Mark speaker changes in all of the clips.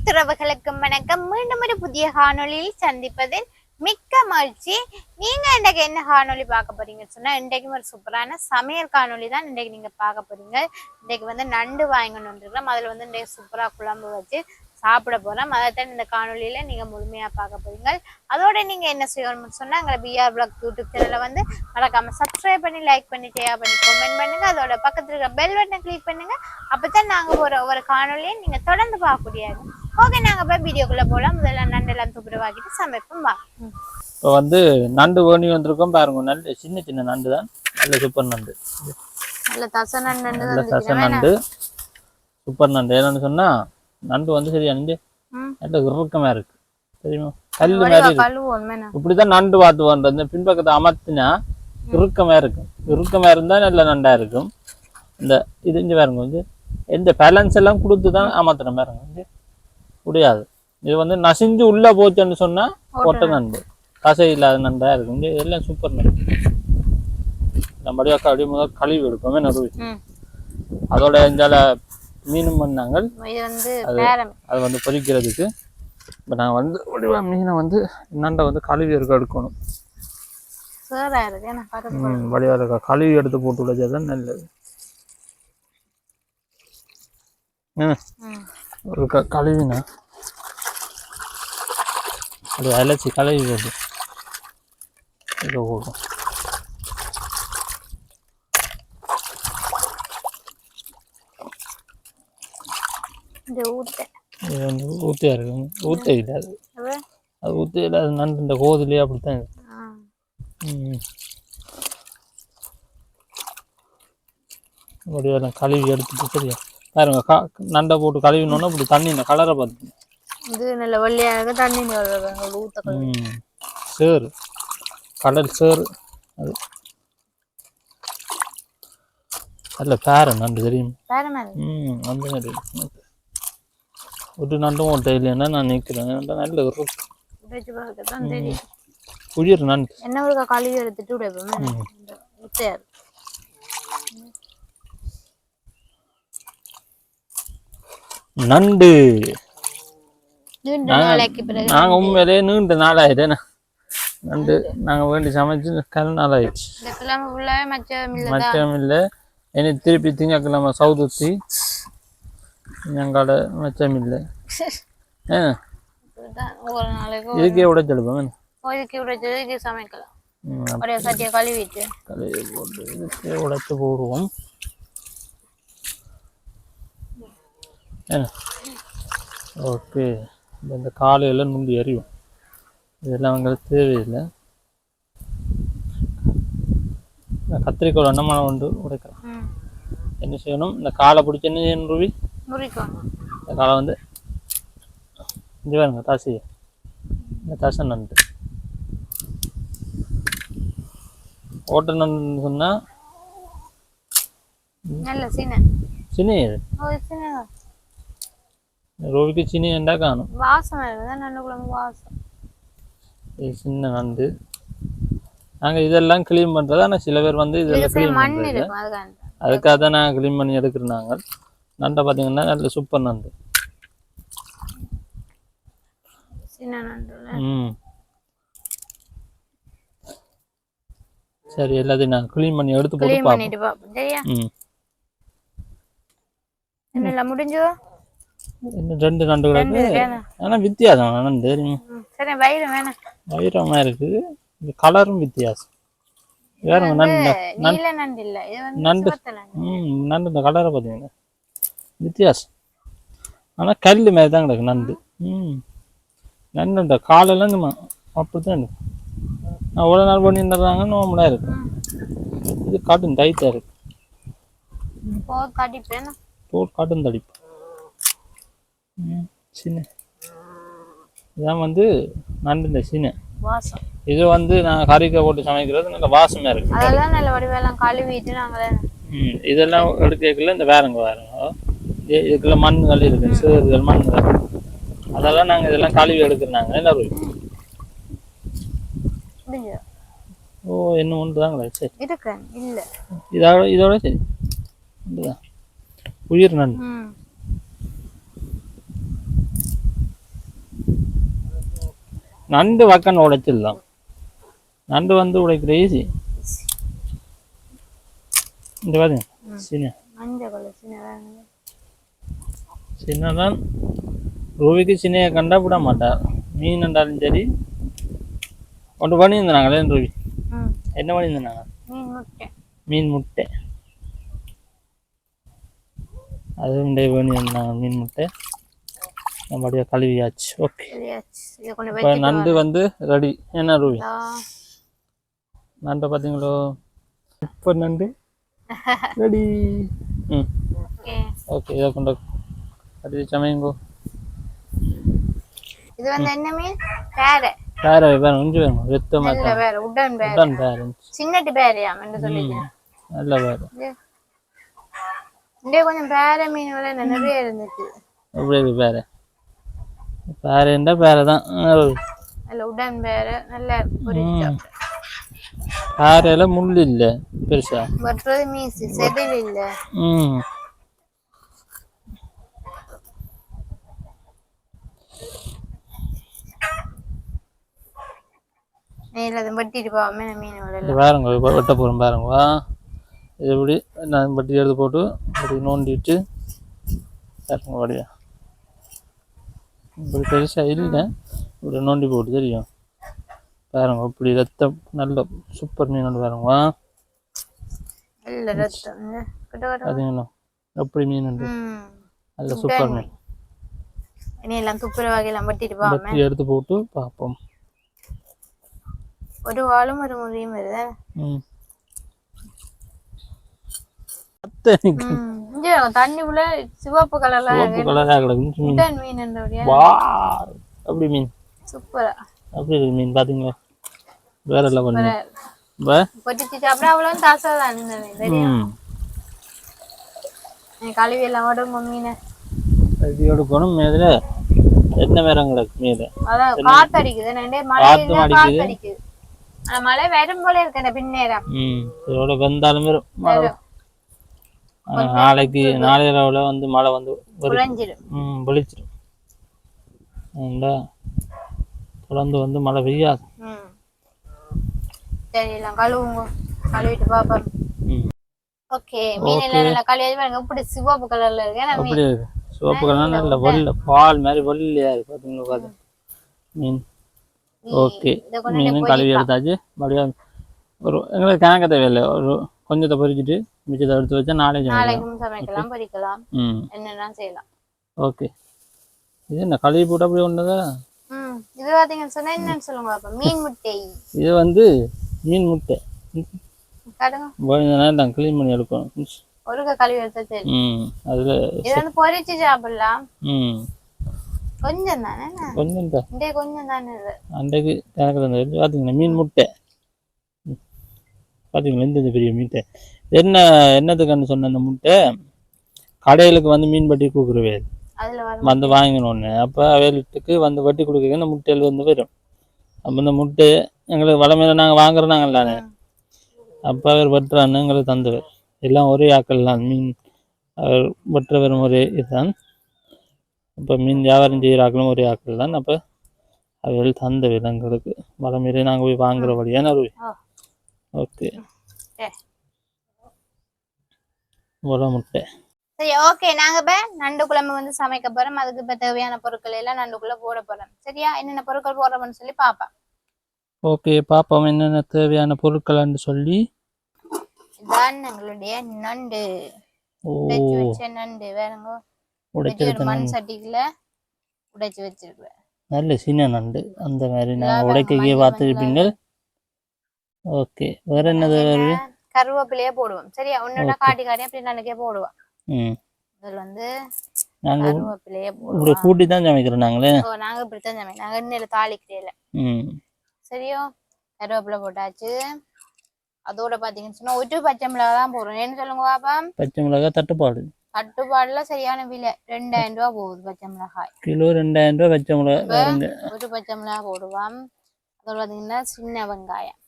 Speaker 1: அனைத்துறவுகளுக்கும் வணக்கம். மீண்டும் ஒரு புதிய காணொலியில் சந்திப்பதில் மிக்க மகிழ்ச்சி. நீங்க இன்றைக்கு என்ன காணொலி பார்க்க போறீங்கன்னு சொன்னா இன்றைக்கும் ஒரு சூப்பரான சமையல் காணொலி தான் இன்றைக்கு நீங்க பார்க்க போறீங்க. இன்றைக்கு வந்து நண்டு வாங்கணும் வந்துருக்கலாம் அதில் வந்து இன்றைக்கு சூப்பரா குழம்பு வச்சு சாப்பிட போறோம். அதைத்தான் இந்த காணொலியில் நீங்க முழுமையா பார்க்க போறீங்க. அதோட நீங்க என்ன செய்யணும்னு சொன்னா எங்களை பிஆர் பிளாக் யூடியூப் சேனலை வந்து மறக்காம சப்ஸ்கிரைப் பண்ணி லைக் பண்ணி ஷேர் பண்ணி கமெண்ட் பண்ணுங்க. அதோட பக்கத்துல இருக்க பெல் பட்டனை கிளிக் பண்ணுங்க. அப்பதான் நாங்க ஒரு ஒரு காணொலியை நீங்க தொடர்ந்து பார்க்கக்கூடியது. ஓகே நாங்க போய் வீடியோக்குள்ள போலாம். முதல்ல நண்டெல்லாம் துப்புரவாக்கிட்டு சமைப்போம் வா.
Speaker 2: இப்போ வந்து நண்டு வேணி வந்திருக்கோம் பாருங்க நல்ல சின்ன சின்ன நண்டு தான் நல்ல சூப்பர் நண்டு.
Speaker 1: நல்ல தச நண்டு
Speaker 2: நல்ல தசை நண்டு. சூப்பர் நண்டு. என்னன்னு சொன்னா நண்டு வந்து சரியா நண்டு. நல்ல இறுக்கமா இருக்கு. தெரியுமா? கல் மாதிரி இப்படிதான் நண்டு பார்த்து பண்றது பின்பக்கத்தை அமர்த்தினா இறுக்கமா இருக்கும். இறுக்கமா இருந்தா நல்ல நண்டா இருக்கும். இந்த இது இங்க பாருங்க வந்து எந்த பேலன்ஸ் எல்லாம் கொடுத்து தான் அமர்த்துற பாருங்க வந்து முடியாது. இது வந்து நசிஞ்சு உள்ள போச்சுன்னு சொன்னா ஒட்ட நண்டு தசை இல்லாத நண்டா இருக்கும். இங்க எல்லாம் சூப்பர் நண்டு நம்மளுடைய அப்படியே முதல் கழுவி எடுப்போமே நடுவு
Speaker 1: ம்.
Speaker 2: அதோட இந்தால மீனும் பண்ணாங்க
Speaker 1: பேரம்.
Speaker 2: அது வந்து பொரிக்கிறதுக்கு இப்போ நான் வந்து வடிவா மீனை வந்து நண்டை வந்து கழுவி இருக்க. எடுக்கணும் வடிவா இருக்க கழுவி எடுத்து போட்டு விடுறது தான் நல்லது. ம். ஒரு க கழுவினா. அது அலச்சி கழுவி போட்டு இதை
Speaker 1: ஊட்ட
Speaker 2: இது வந்து ஊத்தியா இருக்கு. ஊத்த இல்லை அது
Speaker 1: அது
Speaker 2: ஊத்த இல்லை அது நண்டு இந்த கோதுலேயே அப்படித்தான் இருக்கு. ம். வடிவா கழுவி எடுத்துட்டு சரியா? பாருங்க கா நண்டை போட்டு கழுவினோன்னா இப்படி தண்ணி இந்த கலரை பார்த்து.
Speaker 1: இது நல்ல வெள்ளையா இருக்கு தண்ணி கழுவி.
Speaker 2: ம் சேரு கடல் சேரு அது. அதில் பேர நண்டு தெரியும். ம் அந்த மாதிரி ஒரு நண்டும் ஓட்ட இல்லைன்னா நான் நிற்கிறேன் நல்ல ஒரு உயிர் நண்டு.
Speaker 1: என்ன ஒரு கழுவி எடுத்துட்டு உடைப்போம் இந்த ஊத்தையா இருக்கு
Speaker 2: நண்டு. நாங்கள் உண்மையிலேயே நீண்ட நாளாயிட்டேன் நண்டு நாங்கள் வேண்டி சமைச்சு கல் நாளாயிடுச்சு.
Speaker 1: மச்சம் இல்ல.
Speaker 2: இனி திருப்பி திங்கக்கிழமை சவுதுத்தி எங்களோட மச்சம் இல்லை. ஆ இதுக்கே உடைச்செடுப்போம்
Speaker 1: கோயிலுக்கு உடைச்சது சமைக்கலாம். சட்டியை கழுவிட்டு.
Speaker 2: கலையை போட்டு இதுக்கே உடைச்சு போடுவோம். என்ன? ஓகே. இந்த காலையில் நுண்டி எறியும் இதெல்லாம் அவங்களுக்கு தேவையில்லை. கத்திரிக்கோள் அன்னமான உண்டு உடைக்கலாம் என்ன செய்யணும்? இந்த காலை பிடிச்சி என்ன செய்யணும் ரூபி? இந்த காலை வந்து இங்கே பாருங்க தாசி இந்த தசை நண்டு. ஓட்ட நண்டுன்னு சொன்னால்
Speaker 1: சீனை.
Speaker 2: சீனை? ரோவிக்கு சினி என்றா காணும்.
Speaker 1: வாசம் இருக்குது நல்ல குழம்பு வாசம்.
Speaker 2: இது சின்ன நண்டு. நாங்கள் இதெல்லாம் க்ளீன் பண்ணுறது ஆனால் சில பேர் வந்து இதெல்லாம்
Speaker 1: இது
Speaker 2: க்ளீன் பண்ணுறது
Speaker 1: அதுக்காக
Speaker 2: தான் நாங்கள் க்ளீன் பண்ணி எடுக்கிறோம் நாங்கள் நண்டை பார்த்தீங்கன்னா நல்ல சூப்பர் நண்டு.
Speaker 1: சின்ன
Speaker 2: ம். சரி எல்லாத்தையும் நான் க்ளீன் பண்ணி எடுத்து போட்டு பார்ப்போம். ம்.
Speaker 1: என்னெல்லாம் முடிஞ்சோ
Speaker 2: ரெண்டு நண்டு கிடக்கு ஆனால் வித்தியாசம் நண்டு தெரியுமா.
Speaker 1: சரி வயிறு வேணாம்.
Speaker 2: வைரமாக இருக்குது இந்த கலரும் வித்தியாசம். வேற நண்டு
Speaker 1: நண்டு
Speaker 2: நண்டு. ம் நண்டு இந்த கலரை பார்த்தீங்கன்னா வித்தியாசம். ஆனால் கல் மாதிரி தான் கிடக்கு நண்டு. ம். நண்டு இந்த காலெல்லாம் நம்ம அப்படி தான் நான் ஒரு நாள் பண்ணிட்டுறாங்க நோம்பலாக இருக்கு. இது காட்டும் டைட்டாக இருக்கு.
Speaker 1: போ கடிப்பேன்
Speaker 2: தோல் காட்டும் தடிப்பு. சின்ன இதான் வந்து நண்டு சின்ன
Speaker 1: வாசம்.
Speaker 2: இது வந்து நான் கறிக்காய் போட்டு சமைக்கிறது நல்ல வாசமாக இருக்கு.
Speaker 1: அதெல்லாம் நல்ல வடிவெல்லாம் கழுவிட்டு நாங்களே
Speaker 2: ம் இதெல்லாம் எடுக்கல இந்த வேறங்க வேறங்க. இதுக்குள்ள மண்ணுகள் இருக்கு சேறுகள் மண்ணுகள் அதெல்லாம் நாங்கள் இதெல்லாம் கழுவி எடுக்கிறாங்க
Speaker 1: முடிஞ்சு
Speaker 2: ஓ என்ன ஒன்று தாங்களா சரி.
Speaker 1: இருக்கேன் இல்ல.
Speaker 2: இதோட இதோட சரி. உயிர் நண்டு. நண்டு வக்கன் உடைச்சிடலாம். நண்டு வந்து உடைக்கிற ஈஸி இந்த பாருங்க சின்ன சின்னதான் ரூபிக்கு சின்னையை கண்டா விட மாட்டார். மீன் என்றாலும் சரி. ஒன்று பண்ணியிருந்தாங்களே ரூபி? என்ன பண்ணியிருந்தாங்க?
Speaker 1: மீன் முட்டை.
Speaker 2: மீன் முட்டை. அதுவும் டே பண்ணியிருந்தாங்க மீன் முட்டை. நம்மளுடைய கழுவியாச்சு ஓகே இப்போ நண்டு வந்து ரெடி என்ன ரூபி? நண்டை பார்த்தீங்களோ இப்போ நண்டு. ரெடி ம்.
Speaker 1: ஓகே.
Speaker 2: ஓகே இதை கொண்டு கட்டி சமையுங்கோ.
Speaker 1: இது வந்து என்ன மீன் பேரை.
Speaker 2: வேற வேற கொஞ்சம் வேணும்? வெத்தமாக
Speaker 1: இல்ல வேற உடன் பேர்.
Speaker 2: உடன் வேறு
Speaker 1: சின்னட்டு பேரையா? என்று சொல்லிக்கிறேன்
Speaker 2: நல்ல வேறு
Speaker 1: இங்கே கொஞ்சம் பேரை மீன் விலை நிறைய இருந்துச்சு.
Speaker 2: எப்படி இருக்கு என்ன வேற தான்
Speaker 1: நல்ல உடன் பேரை நல்லா பொரிச்சா
Speaker 2: வேறையில முள் இல்லை பெருசா.
Speaker 1: வெட்டுறது மீசு செதில் இல்ல.
Speaker 2: ம்.
Speaker 1: நீல அதை வெட்டிட்டு போவாம மீன்
Speaker 2: இது பாருங்க வெட்ட போகிறோம் பாருங்க வா. இது இப்படி நான் பட்டி எடுத்து போட்டு இப்படி நோண்டிட்டு பாருங்க வடியா இப்படி பெருசாக இல்லை. இப்படி நோண்டி போட்டு தெரியும். பாருங்க இப்படி ரத்தம் நல்ல சூப்பர் மீன் ஒன்று பாருங்க எப்படி மீன் உண்டு நல்ல சூப்பர் மீன்.
Speaker 1: எல்லாம் துப்புர வகையெல்லாம் வெட்டிட்டு
Speaker 2: எடுத்து போட்டு பார்ப்போம்.
Speaker 1: ஒரு வாளும் ஒரு முறியும் வருது?
Speaker 2: ம். அத்தை எனக்கு.
Speaker 1: ம் இங்க தண்ணி உள்ள சிவப்பு கலர்ல
Speaker 2: சிவப்பு கலராக கிடக்கு. மீன் வா அப்படி மீன்.
Speaker 1: சூப்பரா.
Speaker 2: அப்படி இருக்கு மீன் பாத்தீங்களா? வேற
Speaker 1: பொட்டிச்சு சாப்பிட தாசா தான் கழுவி எல்லாம் உடம்பு மீனை.
Speaker 2: இது எடுக்கணும் மேல. என்ன கிடக்கு மேல?
Speaker 1: அதான் நண்டே மழை இல்ல,
Speaker 2: அடிக்குது.
Speaker 1: மழை வரும் போல இருக்கு பின்னேரம்.
Speaker 2: இதோட வந்தாலும் வரும். நாளைக்கு நாளை இரவுல வந்து மழை வந்து ம் ஏண்டா தொடர்ந்து வந்து மழை பெய்யாது
Speaker 1: ம். சரி எல்லாம் கழுவுங்க. கழுவிட்டு பாப்போம்.
Speaker 2: ம்.
Speaker 1: ஓகே மீன் எல்லாம் நல்லா கழுவி பாருங்க. இப்படி சிவப்பு கலர்ல இருக்கு. மீன்?
Speaker 2: இருக்கு. சிவப்பு கலர் நல்ல வெள்ளை பால் மாதிரி வெள்ளையா இருக்கு. பாத்தீங்களா பாத்து. மீன். ஓகே. மீனும் கழுவி எடுத்தாச்சு. மறுபடியும் ஒரு எங்களுக்கு கணக்க தேவையில்லை. ஒரு கொஞ்சத்தை பொரிச்சிட்டு மிச்சத்தை எடுத்து வச்சா நாளைக்கு சமைக்கலாம்.
Speaker 1: நாளைக்கும் சமைக்கலாம் பொரிக்கலாம்
Speaker 2: ம்.
Speaker 1: என்னெல்லாம் செய்யலாம்.
Speaker 2: ஓகே இது என்ன கழுவி போட்டு அப்படி ஒன்றுதா
Speaker 1: இது பாத்தீங்கன்னு சொன்னா என்னன்னு சொல்லுங்க பாப்போம். மீன் முட்டை.
Speaker 2: இது வந்து மீன் முட்டை. கொஞ்ச நேரம் தான் க்ளீன் பண்ணி எடுக்கணும்.
Speaker 1: ஒருக்க கழுவி எடுத்தா சரி.
Speaker 2: ம். அதில்
Speaker 1: இது வந்து பொரிச்சு சாப்பிடலாம்.
Speaker 2: ம்.
Speaker 1: கொஞ்சம் தானே?
Speaker 2: கொஞ்சம் தான்.
Speaker 1: இந்த கொஞ்சம் தானே இது.
Speaker 2: அன்றைக்கு கணக்கு தந்து பார்த்தீங்களா மீன் முட்டை. பார்த்தீங்களா இந்த பெரிய முட்டை என்ன என்னத்துக்குன்னு சொன்ன அந்த முட்டை? கடைகளுக்கு வந்து மீன் பட்டி கொடுக்குறவே வந்து வாங்கினோன்னு. அப்போ அவைகளுக்கு வந்து வட்டி கொடுக்க இந்த முட்டையில் வந்து வரும். அப்போ இந்த முட்டை எங்களுக்கு வளமையில நாங்கள் வாங்குறோம் அப்போ அவர் வெட்டுறான்னு எங்களுக்கு தந்தவர். எல்லாம் ஒரே ஆக்கள் தான். மீன் அவர் வெட்டுறவரும் ஒரே இதுதான். அப்போ மீன் வியாபாரம் செய்கிற ஆக்களும் ஒரே ஆக்கள் தான். அப்போ அவர்கள் தந்தவர் எங்களுக்கு. வளமையிலே நாங்கள் போய் வாங்குற வழியான ஒரு. ஓகே. உர முட்டை
Speaker 1: சரி ஓகே. நாங்க இப்ப நண்டு குழம்பு வந்து சமைக்க போறோம். அதுக்கு இப்ப தேவையான பொருட்கள் எல்லாம் நண்டுக்குள்ள போட போறோம். சரியா? என்னென்ன பொருட்கள் போடுறோம்னு சொல்லி பாப்பேன்
Speaker 2: ஓகே பாப்போம் என்னென்ன தேவையான பொருட்கள்னு சொல்லி.
Speaker 1: இதான் எங்களுடைய நண்டு.
Speaker 2: ஓ.
Speaker 1: உடைச்சு வச்ச நண்டு. ஒரு
Speaker 2: உடைச்சிருக்க
Speaker 1: மண் சட்டிக்குள்ள உடைச்சு வச்சிருக்கிறேன்.
Speaker 2: நல்ல சின்ன நண்டு. அந்த மாதிரி நான் உடைக்கையே பார்த்துருப்பீங்க ஓகே. வேற என்னது வருது?
Speaker 1: கருவேப்பிலையே போடுவோம். சரியா? ஒன்னொன்னா காட்டி காட்டி அப்படி நண்டுக்கே போடுவோம்.
Speaker 2: ம்.
Speaker 1: இதுல வந்து
Speaker 2: நாங்கள்
Speaker 1: கருவேப்பிலையே
Speaker 2: இப்படி
Speaker 1: போடுவோம்.
Speaker 2: கூட்டி தான் சமைக்கிறோம் நாங்களே.
Speaker 1: ஓ நாங்க இப்படித்தான் சமையல் நாங்க எண்ணெயில தாளிக்கிறேல
Speaker 2: ம்.
Speaker 1: சரியோ? கருவேப்பிலை போட்டாச்சு. அதோட பாத்தீங்கன்னு சொன்னா ஒரு பச்சை மிளகா தான் போடுறோம். என்ன சொல்லுங்க பாப்பா.
Speaker 2: பச்சை மிளகாய் தட்டுப்பாடு.
Speaker 1: கட்டுப்பாடுல சரியான விலை. ரெண்டாயிரம் ரூபா போகுது பச்சை மிளகாய்.
Speaker 2: கிலோ ரெண்டாயிரம் ரூபாய் பச்சை மிளகாய்
Speaker 1: ஒரு பச்சை மிளகாய் போடுவோம். அதோட பாத்தீங்கன்னா சின்ன வெங்காயம்.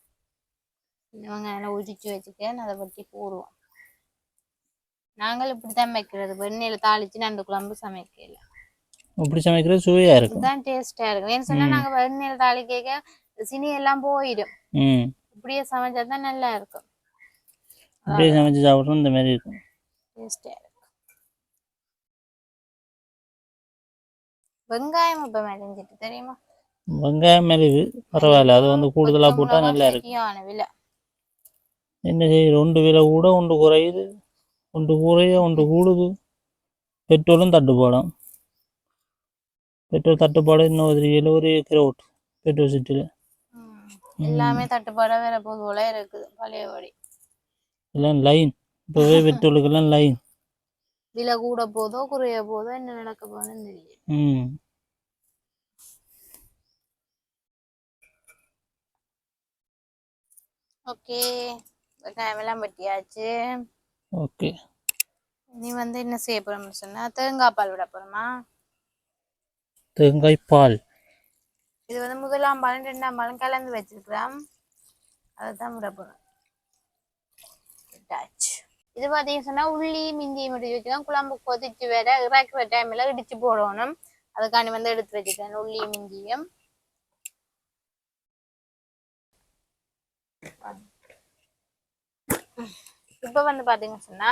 Speaker 1: வெங்காயம் உரிச்சு வச்சுக்கேன் அதை பற்றி போடுவோம். நாங்கள் இப்படித்தான் வைக்கிறது. வெண்ணெயில தாளிச்சு நண்டு குழம்பு சமைக்கல.
Speaker 2: இப்படி சமைக்கிறது சுவையாக இருக்கும்.
Speaker 1: இதுதான் டேஸ்டா இருக்கும். ஏன்னு சொன்னா நாங்க வெண்ணெயில் தாளி கேட்க சினி எல்லாம் போயிடும் இப்படியே சமைச்சா தான் நல்லா இருக்கும்.
Speaker 2: அப்படியே சமைச்சு சாப்பிட்றோம் இந்த மாதிரி இருக்கும்.
Speaker 1: டேஸ்டா இருக்கும். வெங்காயம் இப்ப மெலிஞ்சிட்டு தெரியுமா?
Speaker 2: வெங்காயம் மெழுகு பரவாயில்ல. அது வந்து கூடுதலாக போட்டால் நல்லா இருக்கும். என்ன செய்யுது ஒன்று விலை கூட ஒன்று குறையுது ஒன்று குறைய ஒன்று கூடுது. பெட்ரோலும் தட்டுப்பாடும். பெட்ரோல் தட்டுப்பாடு இன்னும் ஏழு ஒரு கிலோட் பெட்ரோல் சிட்டியில்.
Speaker 1: எல்லாமே தட்டுப்பாடா வேற போது போல இருக்குது பழையபடி.
Speaker 2: எல்லாம் லைன் இப்போவே பெட்ரோலுக்கெல்லாம் லைன்
Speaker 1: விலை கூட போதோ குறைய போதோ என்ன நடக்க போதுன்னு தெரியல.
Speaker 2: ம்.
Speaker 1: ஓகே. வெங்காயம் எல்லாம் வெட்டியாச்சு
Speaker 2: ஓகே.
Speaker 1: நீ வந்து என்ன செய்ய போறோம்னு சொன்னா தேங்காய் பால் விட போறோமா?
Speaker 2: தேங்காய் பால்.
Speaker 1: இது வந்து முதலாம் பாலும் ரெண்டாம் பாலும் கலந்து வச்சிருக்கிறோம். அதை தான் விட போறோம். இது பார்த்தீங்கன்னு சொன்னா உள்ளி மிஞ்சி முடிச்சு வச்சுக்கோங்க குழம்பு கொதிச்சு வேற இறக்குற டைம்ல இடிச்சு போடணும். அதுக்காண்டி வந்து எடுத்து வச்சுட்டேன் உள்ளி மிஞ்சியும். இப்ப வந்து பாத்தீங்கன்னு சொன்னா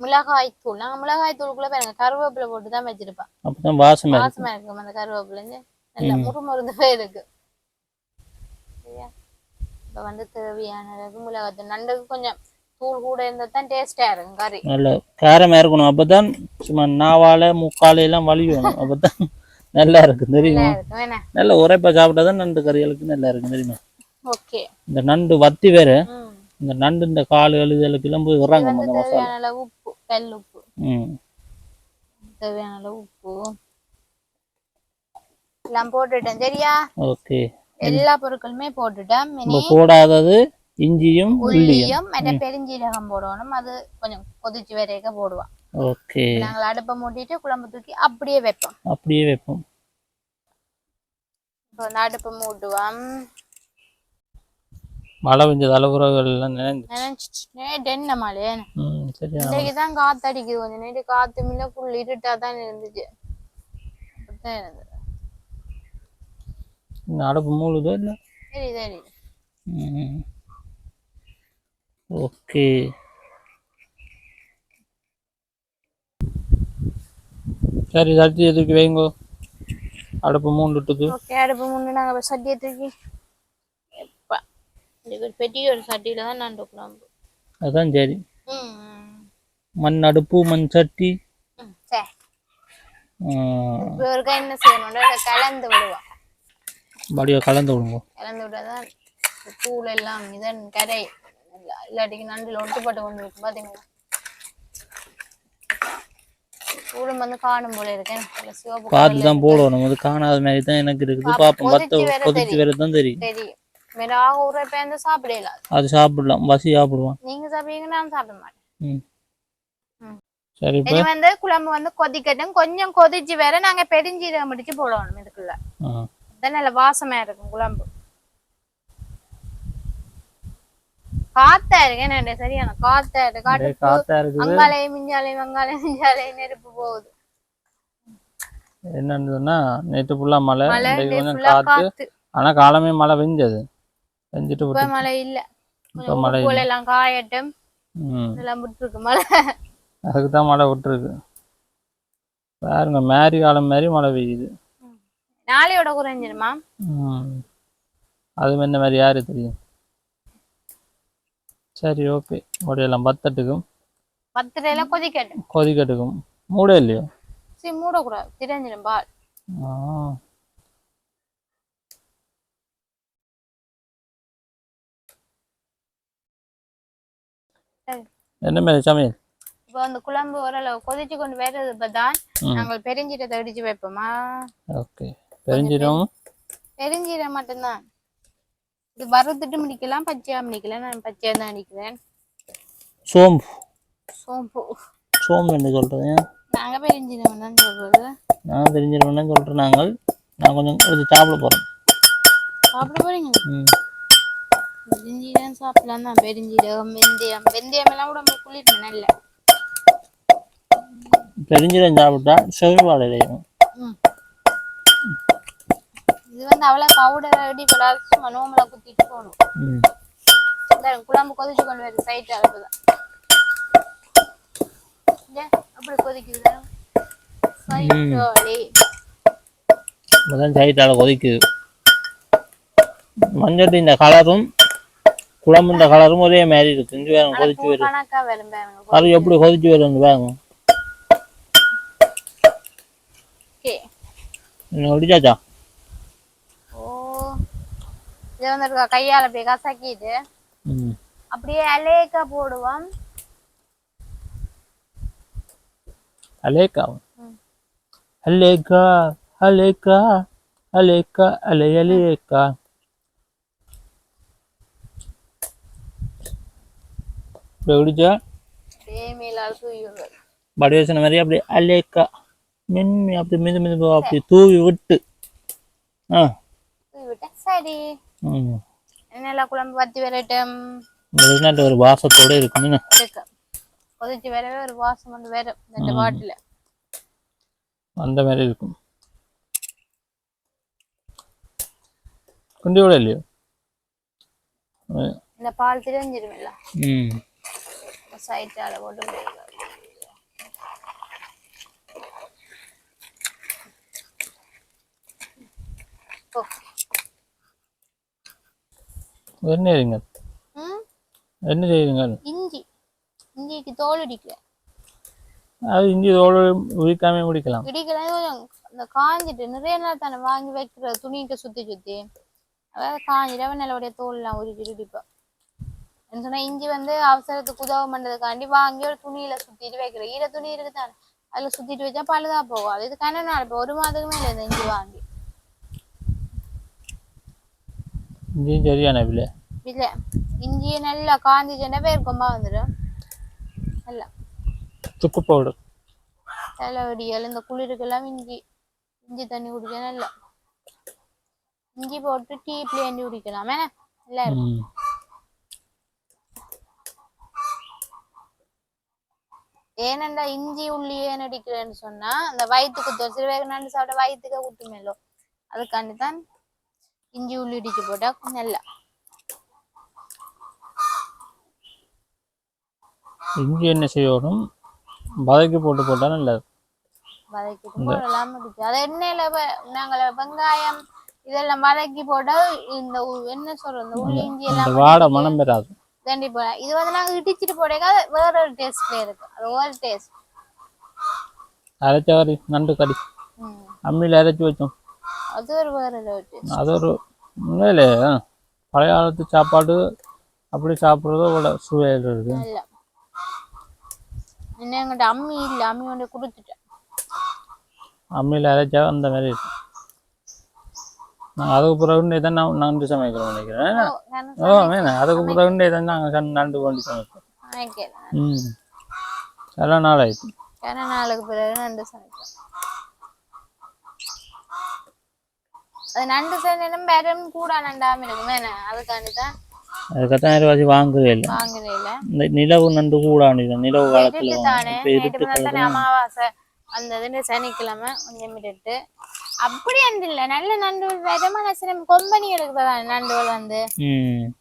Speaker 1: மிளகாய் தூள். நாங்க மிளகாய் தூளுக்குள்ள பாருங்க கருவேப்பிலை போட்டு தான் வச்சிருப்பேன்
Speaker 2: அப்போ தான் வாசமாக இருக்கும்.
Speaker 1: வாசமா இருக்கும் அந்த கருவேப்பிலைஞ்சு நல்ல முறுமுறுந்தவே இருக்கு. இப்ப வந்து தேவையான அளவுக்கு மிளகாத்தூள் நண்டுக்கு கொஞ்சம் தூள் கூட இருந்தா தான் டேஸ்டா இருக்கும் கறி.
Speaker 2: நல்ல காரமாக இருக்கணும். அப்போ தான் சும்மா நாவால முக்கால எல்லாம் வலியணும் அப்போ தான் நல்லா இருக்கும் தெரியுமா?
Speaker 1: நல்லா
Speaker 2: உரைப்பா சாப்பிட்டா தான் நண்டு கறிகளுக்கு நல்லா இருக்கும் தெரியுமா?
Speaker 1: ஓகே.
Speaker 2: இந்த நண்டு வத்தி வேற. இந்த நண்டு இந்த கால்கள் இதில் கிளம்பு இறங்கும் அந்த மசாலா.
Speaker 1: உப்பு கல் உப்பு.
Speaker 2: ம்.
Speaker 1: தேவையான அளவு உப்பு. எல்லாம் போட்டுட்டேன். சரியா?
Speaker 2: ஓகே.
Speaker 1: எல்லா பொருட்களுமே போட்டுட்டேன்.
Speaker 2: போடாதது. இஞ்சியும் உள்ளியும்.
Speaker 1: மற்ற பெருஞ்சீரகம் போடணும். அது கொஞ்சம் கொதிச்சு வரைக்க போடுவான்
Speaker 2: ஓகே.
Speaker 1: நாங்கள் அடுப்பை மூட்டிட்டு குழம்பு தூக்கி அப்படியே வைப்போம்.
Speaker 2: அப்படியே வைப்போம்.
Speaker 1: இப்போ அடுப்பை மூட்டுவோம்.
Speaker 2: மழை பெஞ்ச தலைப்புறங்கள் எல்லாம் நினைஞ்சு
Speaker 1: நினைச்சிட்டு நேற்று என்ன மழை?
Speaker 2: ம் சரியா.
Speaker 1: இன்றைக்கு தான் காத்து அடிக்குது கொஞ்சம். நேற்று காத்து மில்ல ஃபுல் இருட்டா தான் இருந்துச்சு. அப்படித்தான் இருந்தது.
Speaker 2: இந்த அடுப்பு மூழுதோ இல்லை
Speaker 1: சரி சரி.
Speaker 2: ம். ஓகே. சரி சட்டி எதுக்கு வைங்கோ. அடுப்பு மூண்டுட்டுது.
Speaker 1: ஓகே அடுப்பு முன்னு நாங்கள் இப்போ சட்டியை தூக்கி எப்பா இதுக்கு ஒரு பெரிய ஒரு சட்டியில தான் நண்டு குழம்பு
Speaker 2: அதான் சரி. மண் அடுப்பு மண் சட்டி.
Speaker 1: ஒருக்கா என்ன செய்யணும்னா அதை கலந்து விடுவோம்.
Speaker 2: அப்படியே கலந்து விடுங்க.
Speaker 1: கலந்து விட்டாதான் தூள் எல்லாம் இதன் கரை இல்ல- இல்லாட்டிக்கு நண்டில் ஒட்டுப்பட்டு கொண்டு இருக்கும் பார்த்தீங்களா தூளும் வந்து காணும் போல இருக்கேன்
Speaker 2: பார்த்து தான் போடணும். அது காணாத மாதிரி தான் எனக்கு இருக்குது. பார்ப்போம். பத்த
Speaker 1: கொதிச்சு வேற
Speaker 2: தான் தெரியும்.
Speaker 1: தெரியும். வேறாக ஊற பேருந்து சாப்பிடலாம்
Speaker 2: அது சாப்பிடலாம் பசி சாப்பிடுவான்
Speaker 1: நீங்க சாப்பிடுவீங்க நான் சாப்பிட மாட்டேன்.
Speaker 2: சரி இப்போ
Speaker 1: இனி வந்து குழம்பு வந்து கொதிக்கட்டும் கொஞ்சம் கொதிச்சு வேற நாங்க பெருஞ்சீரகம் முடிச்சு போடணும் இதுக்குள்ள அதான் நல்ல வாசமா இருக்கும் குழம்பு காத்தா இருக்கு என்ன சரியான காத்தா இருக்கு காட்டு
Speaker 2: காத்தா இருக்குது
Speaker 1: அங்காலையும் மிஞ்சாலையும் அங்காலையும் மிஞ்சாலையும் நெருப்பு போகுது
Speaker 2: என்னன்னு சொன்னா நேற்று ஃபுல்லா மழை கொஞ்சம்
Speaker 1: காத்து
Speaker 2: ஆனா காலமே மழை பெஞ்சது பெஞ்சிட்டு
Speaker 1: இப்ப மழை இல்ல.
Speaker 2: இப்ப மழை
Speaker 1: எல்லாம் காயட்டும்.
Speaker 2: ம்.
Speaker 1: இதெல்லாம் விட்டுருக்கு மழை.
Speaker 2: அதுக்கு தான் மழை விட்டுருக்கு. பாருங்க மேரி காலம் மாதிரி மழை பெய்யுது.
Speaker 1: நாளையோட குறைஞ்சிருமா
Speaker 2: அது என்ன மாதிரி யாரு தெரியும்? சரி ஓகே. உடையெல்லாம் பத்தட்டுக்கும்.
Speaker 1: பத்திரையில கொதிக்கட்டும்.
Speaker 2: கொதிக்கட்டுக்கும். மூட இல்லையோ?
Speaker 1: சரி மூடக்கூடாது. திரைஞ்சிடும் பால்.
Speaker 2: ஆ
Speaker 1: சரி
Speaker 2: என்ன மாதிரி சமையல்
Speaker 1: இப்போ அந்த குழம்பு ஓரளவு கொதிச்சு கொண்டு வர்றது இப்பதான்
Speaker 2: ம்.
Speaker 1: நாங்கள் பெருஞ்சீரத்தை இடிச்சு வைப்போமா?
Speaker 2: ஓகே. பெருஞ்சிடும்
Speaker 1: பெருஞ்சீரம் மட்டும்தான். இது வறுத்துட்டு முடிக்கலாம் பச்சையா முடிக்கலாம். நான் பச்சையா தான் அடிக்கிறேன்.
Speaker 2: சோம்பு.
Speaker 1: சோம்பு.
Speaker 2: சோம்பு என்ன சொல்றது?
Speaker 1: நாங்க பெருஞ்சீரம் தான் சொல்றது.
Speaker 2: நான் தெரிஞ்சிருவேன்னு சொல்கிறேன் நாங்கள் நான் கொஞ்சம் எடுத்து சாப்பிட போகிறேன்
Speaker 1: சாப்பிட போறீங்க?
Speaker 2: ம்.
Speaker 1: பெருஞ்சீரம் சாப்பிடலாம் தான் பெருஞ்சீரகம் வெந்தயம் வெந்தயம் எல்லாம் கூட குளிர்மை நல்ல
Speaker 2: பெருஞ்சீரம் சாப்பிட்டா செவிவாடை அடையும்
Speaker 1: ம். இது வந்து அவ்வளவு பவுடர் ரெடி படாது மனோமலை குத்திட்டு போகணும். குழம்பு கொதிச்சு கொண்டு வருது சைட் அளவுதான் இங்க அப்படி கொதிக்குது சைட்டோலி
Speaker 2: இப்போதான் சைட்டால் கொதிக்குது. மஞ்சள் இந்த கலரும் குழம்புன்ற கலரும் ஒரே மாதிரி இருக்கு. இங்கே வேணும் கொதிச்சு வரும். கறி எப்படி கொதிச்சு வரும் வேங்க ஒடிச்சாச்சா
Speaker 1: இது வந்து கையால அப்படியே கசக்கிட்டு அப்படியே அலேக்கா போடுவோம்.
Speaker 2: அலேக்கா. அலேக்கா அலேக்கா அலேக்கா அலே அலேக்கா. இப்படி
Speaker 1: விடுறது
Speaker 2: படி வசன மாதிரி அப்படியே அலேக்கா மென்மை அப்படி மிது மிது அப்படி தூவி விட்டு. ஆ.
Speaker 1: சரி.
Speaker 2: ம்.
Speaker 1: என்னெல்லாம் குழம்பு வத்தி வரட்டும்.
Speaker 2: வெளிநாட்டு ஒரு வாசத்தோட இருக்குன்னு?
Speaker 1: இருக்கு. கொதிச்சு வரவே ஒரு வாசம் வந்து வரும் இந்த பாட்டில்
Speaker 2: அந்த மாதிரி இருக்கும். குண்டி விட இல்லையோ
Speaker 1: இந்த பால் தெரிஞ்சிருமில்ல.
Speaker 2: ம்.
Speaker 1: சைட்டால போட்டு
Speaker 2: என்ன செய்யுங்க என்ன செய்யுங்க
Speaker 1: இஞ்சி இஞ்சிக்கு தோல் இடிக்கல
Speaker 2: அது இஞ்சி தோடு உரிக்காம குடிக்கலாம்
Speaker 1: இடிக்கலாம் இந்த காஞ்சிட்டு நிறைய நாள் தானே வாங்கி வைக்கிற துணிக்கு சுத்தி சுத்தி. அதாவது காஞ்சிட்டு அவன் நல்லபடியா தோல்லாம் உருக்கி இடிப்போம் என்ன சொன்னா இஞ்சி வந்து அவசரத்துக்கு உதவ பண்றதுக்காண்டி வாங்கி ஒரு துணியில சுத்திட்டு வைக்கிறேன். ஈர துணி இருக்குதானே? அதுல சுத்திட்டு வச்சா பழுதா போகும். அது இது கண்ண நாள் இப்போ ஒரு மாதத்துக்கு மேல இந்த இஞ்சி வாங்கி.
Speaker 2: இஞ்சியும் சரியான விலை.
Speaker 1: இல்ல இஞ்சியை நல்லா காஞ்சிச்சுன்னா வேர்க்கொம்பா வந்துடும். நல்லா.
Speaker 2: சுக்கு பவுடர்.
Speaker 1: தலைவடியல் இந்த குளிருக்கெல்லாம் இஞ்சி. இஞ்சி தண்ணி குடிக்க நல்லா. இஞ்சி போட்டு டீ பிளேண்டி குடிக்கலாம். நல்லா இருக்கும். ஏனண்டா இஞ்சி உள்ளி ஏன் அடிக்கிறேன்னு சொன்னா அந்த வயிற்றுக்கு குத்தும் சில பேருக்கு நண்டு சாப்பிட்ட வயிற்றுக்கு குத்துமேலோ அதுக்காண்டி தான் இஞ்சி உள்ளி இடிச்சு போட்டா நல்லா.
Speaker 2: இஞ்சி என்ன செய்யணும்? வதக்கி போட்டு போட்டால் நல்லது.
Speaker 1: வதக்கிட்டு போடலாம் அது எண்ணெயில நாங்கள வெங்காயம் இதெல்லாம் வதக்கி போட்டா இந்த என்ன சொல்றது இந்த உள்ளி இஞ்சி எல்லாம்
Speaker 2: வாடை மனம் பெறாது.
Speaker 1: தண்டி போட இது வந்து நாங்க இடிச்சிட்டு போடக்க வேற ஒரு டேஸ்ட்ல இருக்கு. அது ஒரு டேஸ்ட்
Speaker 2: அரைச்ச கறி நண்டு கறி. அம்மியில் அரைச்சி வச்சோம்.
Speaker 1: அது ஒரு வேற டேஸ்ட்
Speaker 2: அது ஒரு உண்மையிலே பழைய காலத்து சாப்பாடு அப்படி சாப்பிட்றதோ கூட சுவையில் இருக்கு.
Speaker 1: என்ன எங்கிட்ட அம்மி இல்ல. அம்மி கொண்டு கொடுத்துட்டேன்.
Speaker 2: அம்மியில் அரைச்சா அந்த மாதிரி இருக்கும் அதுக்கு பிறகு தான் நான் நண்டு சமைக்கிறோம் நினைக்கிறேன்.
Speaker 1: ஓ,
Speaker 2: வேணாம் அதுக்கு பிறகு தான் நாங்கள் நண்டு கொண்டு சமைப்போம் ம். எல்லாம் நாள் ஆயிடுச்சு
Speaker 1: ஏன்னா நாளுக்கு பிறகு நண்டு சமைக்கிறேன் அது நண்டு சேர்ந்தாலும் பெரும் கூட நண்டாம இருக்கும் வேணா அதுக்காண்டி தான்
Speaker 2: அதுக்கத்தான் யாரும் வாசி வாங்கவே இல்லை. இந்த நிலவு நண்டு கூட நிலவு காலத்தில்
Speaker 1: இருட்டு தானே? அமாவாசை அந்த சனிக்கிழமை கொஞ்சம் இருட்டு அப்படி அண்டு இல்ல. நல்ல நண்டு விதமான சில கொம்பனி எடுக்கிறதானே நண்டுகள் வந்து.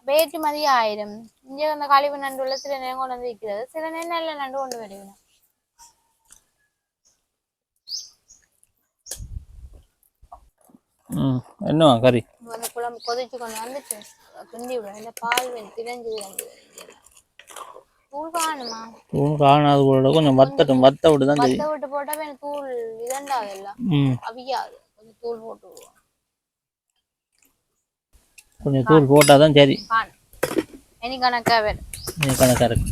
Speaker 1: வேற்றுமதி ஆயிரம் இங்கே அந்த கழிவு நண்டுல சில நேரம் கொண்டு வந்து விற்கிறது. சில நேரம் நல்ல நண்டு கொண்டு வருவேன்
Speaker 2: ம். என்னவா கறி?
Speaker 1: அந்த குழம்பு கொதிச்சு கொண்டு வந்துட்டு கிண்டி விடும் இந்த பால் வெந்து திரஞ்சு தூள் காணுமா?
Speaker 2: தூண் காணாது கூட கொஞ்சம் வத்தட்டும். வத்த விட்டு தான் தெரியும்.
Speaker 1: வத்த விட்டு போட்டா வேணும் தூள் இதண்டாது
Speaker 2: ம்.
Speaker 1: அவியாது. தூள் போட்டு விடுவோம்
Speaker 2: கொஞ்சம் தூள் போட்டால் தான் சரி.
Speaker 1: காணும் இனி கணக்கா வேணும்.
Speaker 2: இது கணக்காக இருக்கு.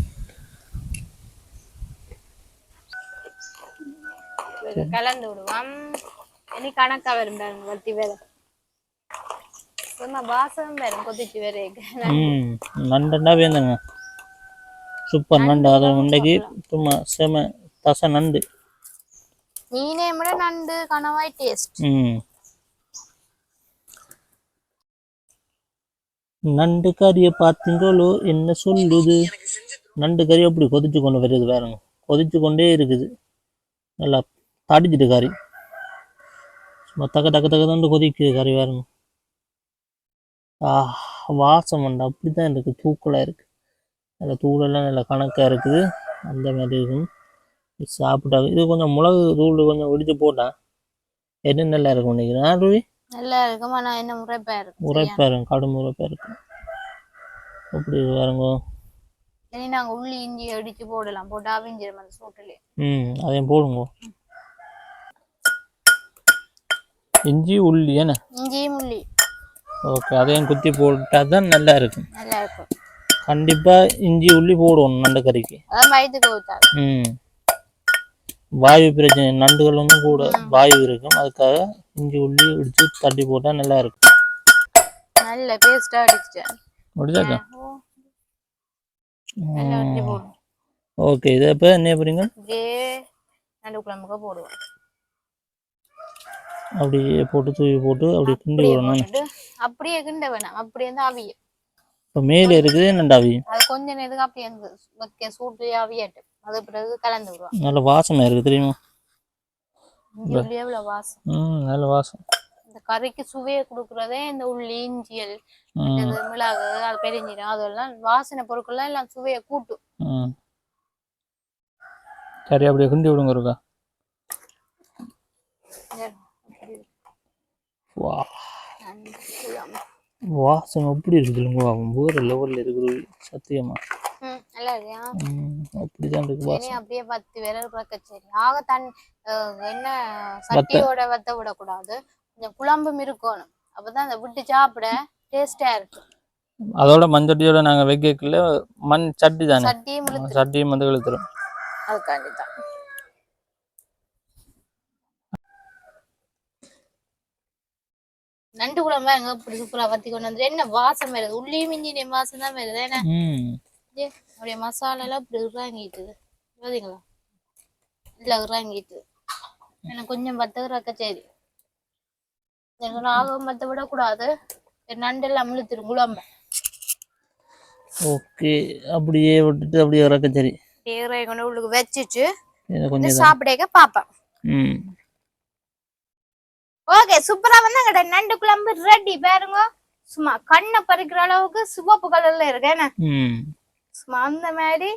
Speaker 1: கலந்து விடுவோம். இனி கணக்கா வரும் பாருங்க வத்தி வேற. சும்மா வாசம் வரும் கொதிச்சு வேற
Speaker 2: ம் நண்டுண்டா வேந்துங்க சூப்பர் நண்டு. அது இன்றைக்கு சும்மா செம தசை நண்டு.
Speaker 1: மீனே விட நண்டு கனவாய் டேஸ்ட்
Speaker 2: நண்டு கறியை பார்த்தீங்களோ என்ன சொல்லுது நண்டு கறி அப்படி கொதிச்சு கொண்டு வருது பாருங்க கொதிச்சு கொண்டே இருக்குது நல்லா தடிச்சிட்டு கறி சும்மா தக்க தக்க தக்க தண்டு கொதிக்குது கறி பாருங்க ஆ வாசம் உண்டு அப்படி தான் இருக்குது தூக்கலாக இருக்குது நல்லா தூளெல்லாம் நல்லா கணக்காக இருக்குது அந்த மாதிரி இருக்கும் இது சாப்பிட்டா இது கொஞ்சம் மிளகு தூள் கொஞ்சம் ஒடிச்சு போட்டா என்ன நல்லா இருக்கும் நினைக்கிறேன் ரூபி
Speaker 1: நல்லா இருக்கும். ஆனா என்ன முறைப்பா இருக்கும்? சரியா?
Speaker 2: உரைப்பாக இருக்கும். கடும் உரைப்பாக இருக்கும். அப்படி பாருங்க.
Speaker 1: இனி நாங்க உள்ளி இஞ்சி அடிச்சு போடலாம். போட்டு அவிஞ்சிடும் அந்த சூட்டுலயே.
Speaker 2: ம் அதையும் போடுங்க. இஞ்சி உள்ளி என்ன?
Speaker 1: இஞ்சியும் உள்ளி.
Speaker 2: ஓகே அதையும் குத்தி போட்டால் தான் நல்லா இருக்கும்.
Speaker 1: நல்லா இருக்கும்.
Speaker 2: கண்டிப்பாக இஞ்சி உள்ளி போடணும் நண்டு கறிக்கு.
Speaker 1: அதான் வயிற்றுக்கு ஊத்தாது.
Speaker 2: ம். வாயு பிரச்சனை நண்டுகள் வந்து கூட வாயு இருக்கும். அதுக்காக இஞ்சி உள்ளி இடிச்சு தட்டி போட்டால் நல்லா இருக்கும்.
Speaker 1: நல்ல பேஸ்டா அடிச்சிட்டேன். போடுவோம்
Speaker 2: ஓகே இதை இப்போ என்ன
Speaker 1: இப்படியே நண்டு குழம்புக்கு போடுவோம்.
Speaker 2: அப்படியே போட்டு தூவி போட்டு அப்படியே கிண்டி விடணும்.
Speaker 1: அப்படியே கிண்ட வேணாம். அப்படியே வந்து அவியும்.
Speaker 2: இப்போ மேலே இருக்குது நண்டாவி
Speaker 1: அது கொஞ்ச நேரத்துக்கு அப்படியே வைக்க சூட்டு அவியட்டும் அது பிறகு கலந்து விடுவோம்
Speaker 2: நல்ல வாசனை இருக்குது தெரியுமா?
Speaker 1: வாசம்?
Speaker 2: ம் நல்ல வாசம்.
Speaker 1: இந்த கறிக்கு சுவையை கொடுக்கறதே இந்த உள்ளி இஞ்சியல் மிளகு அது பெருஞ்சீரம் அதெல்லாம் வாசனை பொருட்கள்லாம் எல்லாம் சுவையை கூட்டும்.
Speaker 2: சரி அப்படியே கிண்டி விடுங்க இருக்கா
Speaker 1: இருக்கு.
Speaker 2: வா. வாசம் எப்படி இருக்குதுங்க வேறு லெவலில் இருக்குது சத்தியமா.
Speaker 1: நல்லா இருக்கியா
Speaker 2: அப்படிதான் இருக்கு
Speaker 1: அப்படியே பத்து விரல் குழக்க சரி ஆக தன் என்ன சட்டியோட வத்த விடக்கூடாது. கொஞ்சம் குழம்பும் இருக்கணும். அப்பதான் அந்த விட்டு சாப்பிட டேஸ்டா இருக்கும்
Speaker 2: அதோட மஞ்சட்டியோட வைக்கல மண் சட்டி தானே?
Speaker 1: சட்டியும்
Speaker 2: சட்டியும் வந்து இழுத்துரும்.
Speaker 1: அதுக்காண்டி தான் நண்டு குழம்பு எங்க இப்படி சூப்பரா வத்தி கொண்டு வந்து என்ன வாசம் வருது? உள்ளியும் இஞ்சினியும் வாசம் தான் வருது. ஏன்னா ஏ, அப்படியே மசாலா எல்லாம் இப்படி இறங்கிட்டுது பாத்தீங்களா? இல்ல இறங்கிட்டு எனக்கு கொஞ்சம் பத்த ரக்க சரி எனக்கு நாகம் பத்த விடக்கூடாது. நண்டெல்லாம் இழுத்துரும் குழம்பு.
Speaker 2: ஓகே அப்படியே விட்டுட்டு அப்படியே இறக்க சரி
Speaker 1: தேரை கொண்டு உள்ளுக்கு வச்சுட்டு
Speaker 2: கொஞ்சம்
Speaker 1: சாப்பிடக்க பாப்பேன்.
Speaker 2: ம்.
Speaker 1: ஓகே சூப்பரா வந்து அங்கட நண்டு குழம்பு ரெடி பாருங்க. சும்மா கண்ணை பறிக்கிற அளவுக்கு சிவப்பு கலர்ல இருக்கு என்ன அந்த மாதிரி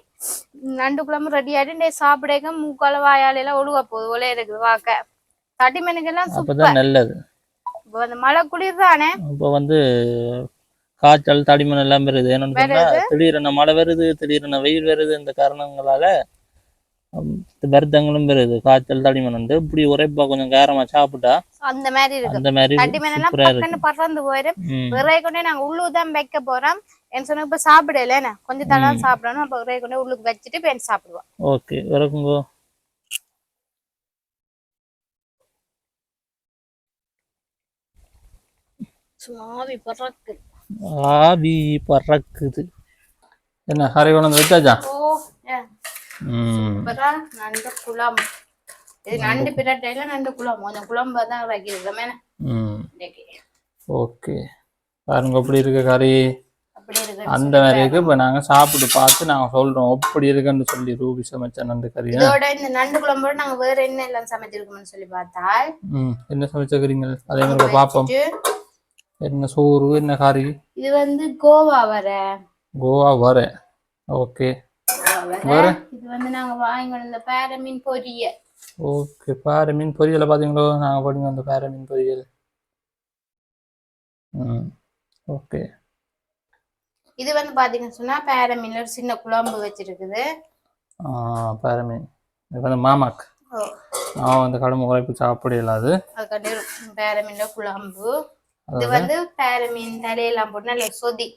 Speaker 1: நண்டு குழம்பு ரெடி ஆயிட்டு சாப்பிடக்க மூக்கால வாயால எல்லாம் ஒழுக போகுது ஒலே இருக்குது வாக்க. தட்டி மணிக்கெல்லாம்
Speaker 2: அப்போ
Speaker 1: சூப்பர்
Speaker 2: தான் நல்லது.
Speaker 1: இப்போ அந்த மழை குளிர் தானே?
Speaker 2: இப்போ வந்து காய்ச்சல் தடிமன் எல்லாம் வருது. என்னன்னு சொன்னா திடீரென மழை வருது திடீரென வெயில் வருது இந்த காரணங்களால வருத்தங்களும் வருது. காய்ச்சல் தடிமன் வந்து இப்படி உரைப்பா கொஞ்சம் காரமா சாப்பிட்டா
Speaker 1: அந்த மாதிரி இருக்கு.
Speaker 2: அந்த மாதிரி
Speaker 1: தட்டி மணி எல்லாம் பறந்து போயிடும் விரைய கொண்டே நாங்க உள்ளு தான் வைக்க போறோம். என்ன சொன்ன இப்ப சாப்பிடல என்ன? கொஞ்சம் தளம் சாப்பிடணும். அப்ப விரைய கொண்டே உள்ளுக்கு வச்சுட்டு இப்ப என்ன சாப்பிடுவோம்
Speaker 2: ஓகே இறக்குங்கோ
Speaker 1: சும்மாவி பறக்கு.
Speaker 2: ஆவி பறக்குது. என்ன ஹரி கொண்டு வச்சாச்சா
Speaker 1: ஓ நண்டு குழம்பு. இது நண்டு பிரட்டையில நண்டு குழம்பு. கொஞ்சம் குழம்பு தான் வைக்கிறது
Speaker 2: ஓகே. பாருங்க எப்படி இருக்கு கறி
Speaker 1: அப்படி
Speaker 2: அந்த மாதிரி இருக்கு. இப்போ நாங்கள் சாப்பிட்டு பார்த்து நாங்கள் சொல்றோம். எப்படி இருக்குன்னு சொல்லி ரூபி சமைச்ச நண்டு
Speaker 1: இதோட இந்த நண்டு குழம்போட நாங்க வேற என்ன எல்லாம் சமைச்சிருக்கோம்னு சொல்லி பார்த்தால்
Speaker 2: ம். என்ன சமைச்சிருக்கிறீங்க அதே மாதிரி பார்ப்போம். என்ன சோறு என்ன கறி?
Speaker 1: இது வந்து கோவா வர.
Speaker 2: கோவா வர. ஓகே.
Speaker 1: வர. இது வந்து நாங்க வாங்கி இந்த பேரமீன் பொரியல்.
Speaker 2: ஓகே. பாறை மீன் பொரியலை பார்த்தீங்களோ நாங்கள் படிங்க அந்த பாறை மீன் பொரியல். ம். ஓகே.
Speaker 1: இது வந்து பாத்தீங்கன்னு சொன்னா பேரமீன்ல ஒரு சின்ன குழம்பு வச்சிருக்குது.
Speaker 2: ஆ பாறை மீன் இது வந்து மாமாக்கு நான் வந்து கடுமை உழைப்பு சாப்பிட இல்லாது
Speaker 1: அதுக்காண்டி ஒரு பேரமீன்ல குழம்பு. இது வந்து பேரமீன் தலையெல்லாம் போட்டு நல்ல சொதி.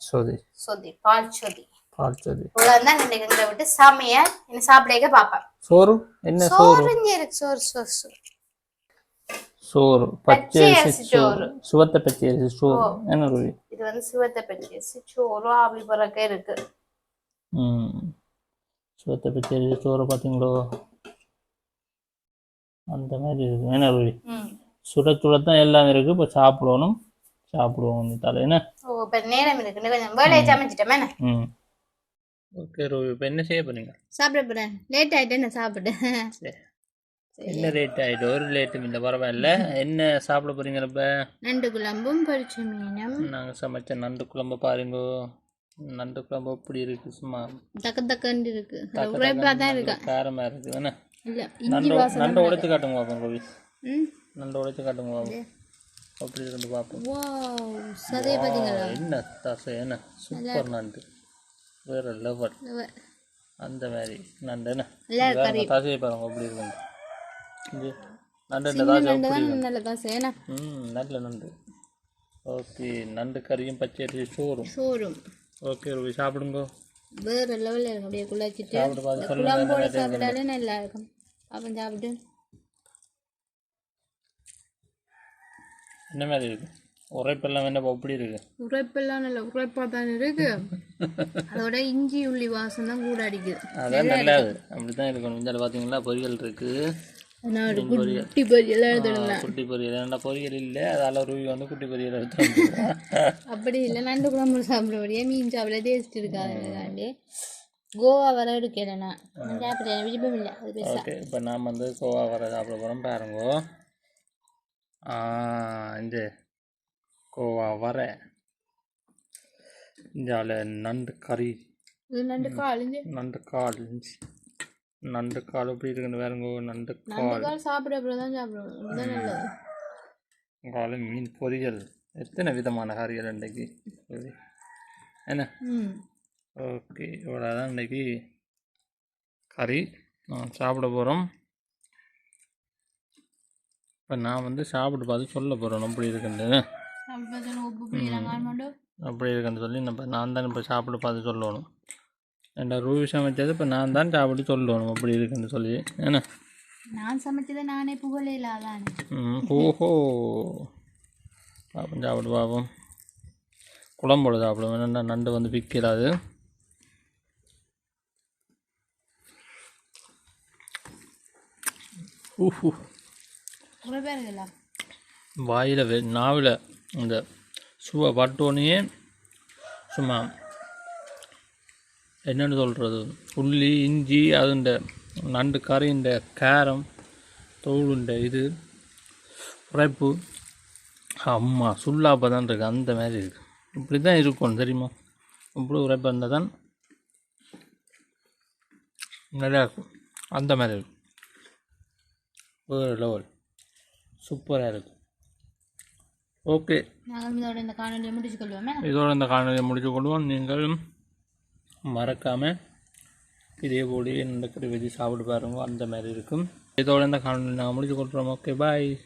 Speaker 2: சொதி.
Speaker 1: சொதி பால் சொதி.
Speaker 2: பால் சொதி.
Speaker 1: இவ்வளவுதான் எங்களை விட்டு சமையல் என்ன சாப்பிடக்க
Speaker 2: சோறு? என்ன சோறு
Speaker 1: சோறு சோறு சோறு. சோறு
Speaker 2: பச்சை
Speaker 1: பச்சை
Speaker 2: அரிசி
Speaker 1: அரிசி
Speaker 2: சோறு. சுவத்த பச்சை அரிசி சோறு. என்ன ரூபி?
Speaker 1: இது வந்து சிவத்தை பற்றி சோறு ஆவி பறக்க இருக்கு.
Speaker 2: ம். சுவத்த பச்சை அரிசி சோறு பார்த்தீங்களோ அந்த மாதிரி இருக்கு. என்ன
Speaker 1: ம்.
Speaker 2: சுட சுட தான் எல்லாம் இருக்கு. இப்போ சாப்பிடணும். சாப்பிடுவோம் தலை. என்ன?
Speaker 1: ஓ இப்ப நேரம் இருக்கு. கொஞ்சம் வேலையை சமைச்சிட்டேன்
Speaker 2: ம். Okay Ruby. இப்போ என்ன செய்ய போறீங்க?
Speaker 1: சாப்பிட போறேன். லேட் ஆயிட்டு நான் சாப்பிட்டேன்.
Speaker 2: சரி. என்ன ரேட் ஆகிட்டு ஒரு ரேட்டும் இல்லை பரவாயில்ல. என்ன சாப்பிட போறீங்க
Speaker 1: நண்டு குழம்பும் பொரிச்ச மீனும்.
Speaker 2: நாங்கள் சமைச்ச நண்டு குழம்பு பாருங்கோ. நண்டு குழம்பு எப்படி இருக்கு? சும்மா
Speaker 1: தக்க தக்கண்டு இருக்கு. உரைப்பா தான் இருக்கா?
Speaker 2: என்ன? நண்டு நண்டை உடைச்சு காட்டுங்க பார்ப்போம் கோவி நண்டை உடைச்சு காட்டுங்க பார்ப்போம் எப்படி இருக்குன்னு பார்ப்போம்
Speaker 1: வாவ் சதைய பாத்தீங்களா
Speaker 2: என்ன தசை என்ன? சூப்பர் நண்டு. வேற லெவல் அந்த மாதிரி. நண்டு என்ன?
Speaker 1: இருக்கு
Speaker 2: தசையை பாருங்க எப்படி இருக்குன்னு. இது நண்டு
Speaker 1: நண்டு தான் ஏன்னா
Speaker 2: ம் நல்ல நண்டு. ஓகே நண்டு கறியும் பச்சை அரிசி சோறும்.
Speaker 1: சோறும்.
Speaker 2: ஓகே ரூபி சாப்பிடுங்க.
Speaker 1: வேற லெவலில் இருக்கும் அப்படியே குழச்சிட்டு குழம்போட சாப்பிட்டாலே நல்லா இருக்கும். அப்போ சாப்பிட்டு.
Speaker 2: என்ன மாதிரி இருக்கு? உரைப்பெல்லாம் என்ன எப்படி இருக்கு?
Speaker 1: உரைப்பெல்லாம் நல்ல உரைப்பா தான் இருக்கு. அதோட இஞ்சி உள்ளி வாசம் தான் கூட அடிக்குது.
Speaker 2: அதான் நல்லது. அப்படி தான் இருக்கணும். இந்த பார்த்தீங்களா பொரியல் இருக்கு.
Speaker 1: நான் ஒரு குட்டி பொரியல் எடுத்துடுங்க
Speaker 2: குட்டி பொரியல். ஏன்னா பொரியல் இல்லை. அதால ரூபி வந்து குட்டி பொரியல் எடுத்து.
Speaker 1: அப்படி இல்லை. நண்டு குழம்பு சாப்பிடுறபடியே மீன் சாப்பிட டேஸ்ட் இருக்காது கோவா வர எடுக்கல நான் விருப்பம் இல்லை.
Speaker 2: ஓகே. இப்போ நாம் வந்து கோவா வர சாப்பிட போகிறோம் பாருங்கோ. இந்த கோவா வர. இந்தியாவில் நண்டு கறி.
Speaker 1: நண்டு காலிஞ்சு
Speaker 2: நண்டு கால் இருந்துச்சு நண்டு கால் எப்படி இருக்குன்னு வேறுங்கோ நண்டு
Speaker 1: நண்டு
Speaker 2: கால்.
Speaker 1: கால் சாப்பிட அப்புறம் தான் சாப்பிடுவோம் இதுதான் நல்லது.
Speaker 2: கால் மீன் பொரியல். எத்தனை விதமான கறிகள் இன்றைக்கு? என்ன?
Speaker 1: ம்.
Speaker 2: ஓகே இவ்வளோ தான் இன்றைக்கி கறி. நான் சாப்பிட போகிறோம் இப்போ நான் வந்து சாப்பிட்டு பார்த்து சொல்ல போகிறேன் அப்படி இருக்குன்னு.
Speaker 1: சாப்பிட்டு உப்பு பிடிக்கிறாங்க மட்டும்
Speaker 2: அப்படி இருக்குன்னு சொல்லி நம்ம நான் தான் இப்போ சாப்பிட்டு பார்த்து சொல்லணும். என்கிட்ட ரூபி சமைச்சது? இப்போ நான் தான் சாப்பிட்டு சொல்லணும் அப்படி இருக்குன்னு சொல்லி. என்ன?
Speaker 1: நான் சமைச்சதை நானே புகழையில் அதான்
Speaker 2: ம், ஓஹோ. பாப்போம் சாப்பிட்டு பார்ப்போம் குழம்போட சாப்பிடுவோம். ஏன்னா நண்டு வந்து விற்கிறாது? ஊஹூ வாயில் நாவில் இந்த சுவை பட்டோனையே சும்மா என்னென்னு சொல்கிறது உள்ளி இஞ்சி அதுண்ட நண்டு கறிண்ட காரம் தோளுண்ட இது உரைப்பு அம்மா சுல்லாப்பா தான் இருக்குது அந்த மாதிரி இருக்குது இப்படி தான் இருக்கும் தெரியுமா? இப்படி உரைப்பு இருந்தால் தான் நல்லா இருக்கும். அந்த மாதிரி இருக்கும். வேறு லெவல் சூப்பராக இருக்கும். ஓகே
Speaker 1: இதோட இந்த காணொலியை முடிச்சு கொள்வோமே.
Speaker 2: இதோட இந்த காணொலியை முடிச்சு கொள்வோம். நீங்கள் மறக்காமல் இதே போடி நடக்கிற கறி சாப்பிட்டு பாருங்க. அந்த மாதிரி இருக்கும். இதோட இந்த காணொலி நான் முடிச்சு கொடுக்குறோம் ஓகே பாய்